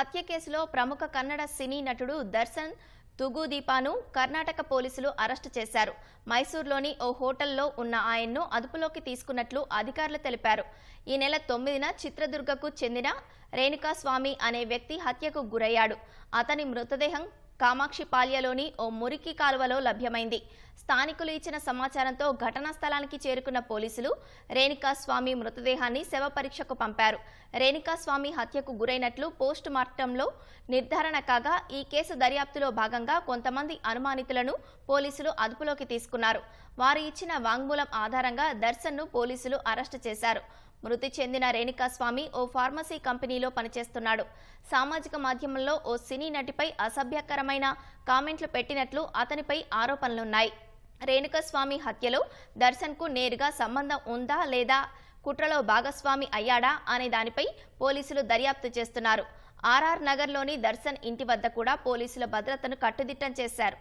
హత్య కేసులో ప్రముఖ కన్నడ సినీ నటుడు దర్శన్ తుగుదీపాను కర్ణాటక పోలీసులు అరెస్టు చేశారు. మైసూర్లోని ఓ హోటల్లో ఉన్న ఆయన్ను అదుపులోకి తీసుకున్నట్లు అధికారులు తెలిపారు. ఈ నెల తొమ్మిదిన చిత్రదుర్గకు చెందిన రేణుకాస్వామి అనే వ్యక్తి హత్యకు గురయ్యాడు. అతని మృతదేహం కామాక్షిపాల్యలోని ఓ మురికి కాలువలో లభ్యమైంది. స్థానికులు ఇచ్చిన సమాచారంతో ఘటనా స్థలానికి చేరుకున్న పోలీసులు రేణుకాస్వామి మృతదేహాన్ని శవ పరీక్షకు పంపారు. రేణుకాస్వామి హత్యకు గురైనట్లు పోస్ట్ మార్టంలో నిర్ధారణ కాగా ఈ కేసు దర్యాప్తులో భాగంగా కొంతమంది అనుమానితులను పోలీసులు అదుపులోకి తీసుకున్నారు. వారు ఇచ్చిన వాంగ్మూలం ఆధారంగా దర్శన్ను పోలీసులు అరెస్టు చేశారు. మృతి చెందిన రేణుకాస్వామి ఓ ఫార్మసీ కంపెనీలో పనిచేస్తున్నాడు. సామాజిక మాధ్యమంలో ఓ సినీ నటిపై అసభ్యకరమైన కామెంట్లు పెట్టినట్లు అతనిపై ఆరోపణలున్నాయి. రేణుకాస్వామి హత్యలో దర్శన్కు నేరుగా సంబంధం ఉందా లేదా కుట్రలో భాగస్వామి అయ్యాడా అనే దానిపై పోలీసులు దర్యాప్తు చేస్తున్నారు. ఆర్ఆర్ నగర్లోని దర్శన్ ఇంటి వద్ద కూడా పోలీసుల భద్రతను కట్టుదిట్టం చేశారు.